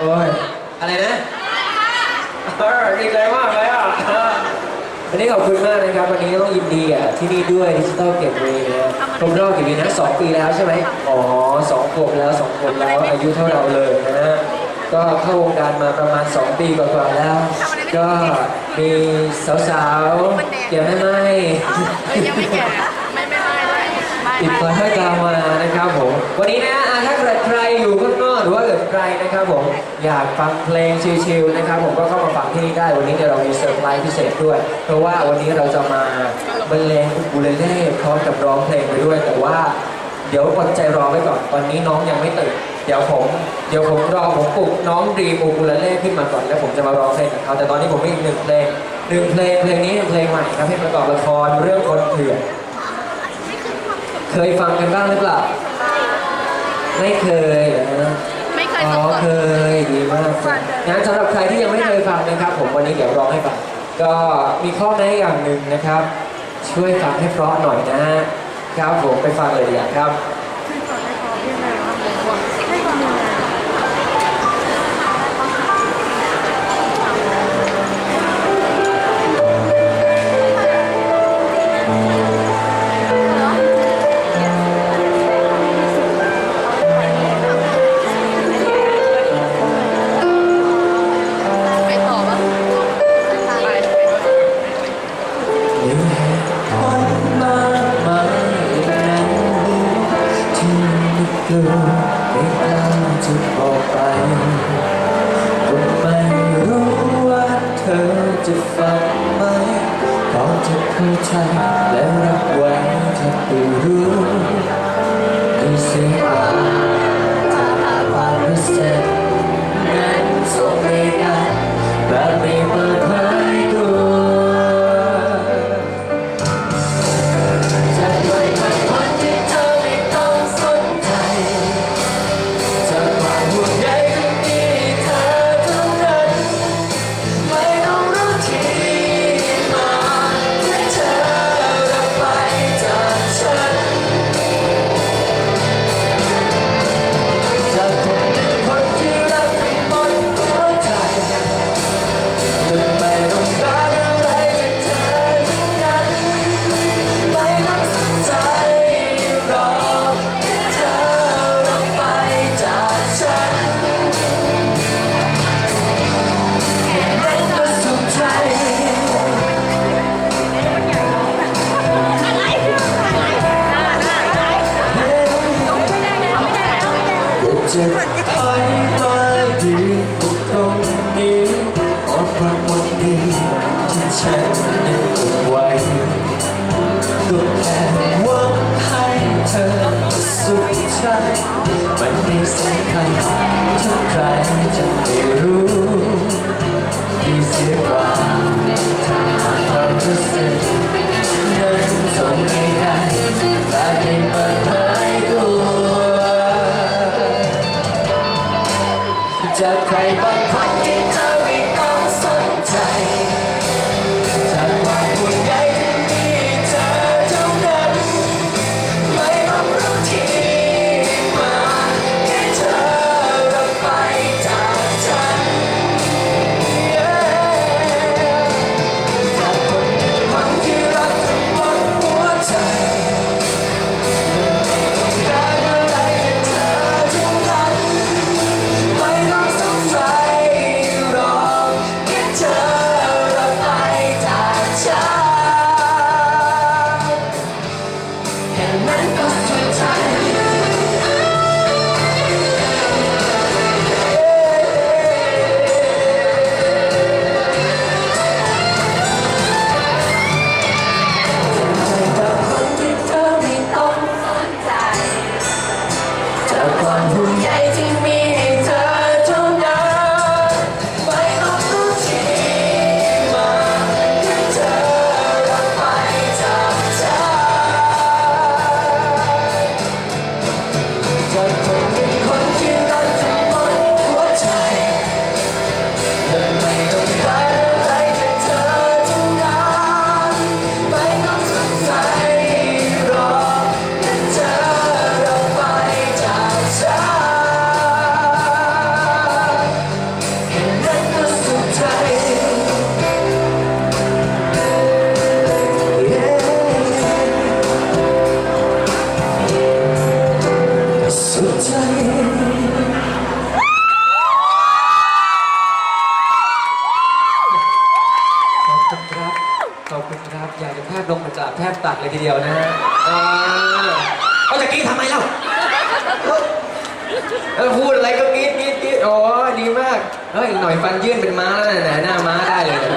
โอ้ย อะไรนะเออดีใจมากเลยอะวันนี้ขอบคุณมากนะครับ วันนี้ต้องยินดีอะที่นี่ด้วยดิจิตอลเก็บเวนะครบรอบกี่ปีนะสองปีแล้วใช่ไหมอ๋อสองขวบแล้วสองขวบแล้วอายุเท่าเราเลยนะฮะก็เข้าวงการมาประมาณ 2 ปีกว่าๆแล้ว ก็มีสาวๆเกี่ยวไม่ไม่เอ้ยยังไม่แก่ ไม่ไม่ไม่ไม่ไม่ ติดคอให้ตามมานะครับผม วันนี้นะอะถ้าเกิดใครอยู่ข้างนอกหรือว่าเกิดใครนะครับผม อยากฟังเพลงชิลๆนะครับผมก็เข้ามาฟังที่นี่ได้ วันนี้เดี๋ยวเรามีเซอร์ไพรส์พิเศษด้วย เพราะว่าวันนี้เราจะมาบรรเลงอุคูเลเล่พร้อมกับร้องเพลงไปด้วย แต่ว่าเดี๋ยวอดใจรอไว้ก่อน วันนี้น้องยังไม่ตื่น เดี๋ยวผม เดี๋ยวผมรอผมปลุกน้องดีมอูคูเลเล่ขึ้นมาก่อนแล้วผมจะมาร้องเพลงกับเขา แต่ตอนนี้ผมมีอีกหนึ่งเพลงหนึ่งเพลงเพลงนี้เป็นเพลงใหม่ครับเพลงประกอบละครเรื่องคนเถื่อน เคยฟังกันบ้างหรือเปล่า ไม่เคยนะไม่เคยอ๋สอดเคยดีมากงั้นสำหรับใครที่ยังไม่เคยฟังนะครับ ผมวันนี้เดี๋ยวร้องให้ฟัง ก็มีข้อแม้อย่างหนึ่งนะครับ ช่วยฟังให้เพราะหน่อยนะฮะครับผมไปฟังเลยดีกว่าครับ เข้าใจและรับไว้ถ้าไปรู้ จะถอยมายืนอยู่ตรงนี้ขอความหวันดีที่ฉันยังเก็บไว้ก็แค่หวังให้เธอสุขใจมันไม่สำคัญถ้าใครจะไม่รู้ จะใครบางคนที่เธอไม่ต้องสนใจ เลยทีเดียวนะฮะอ่าเอาตะกี้ทำไมเล่าเออพูดอะไรก็กรี๊ดกรี๊ดกรี๊ดโอ้ดีมาก เฮ้ยอีกหน่อยฟันยื่นเป็นม้าแล้วนะหน้าม้าได้เลยนะ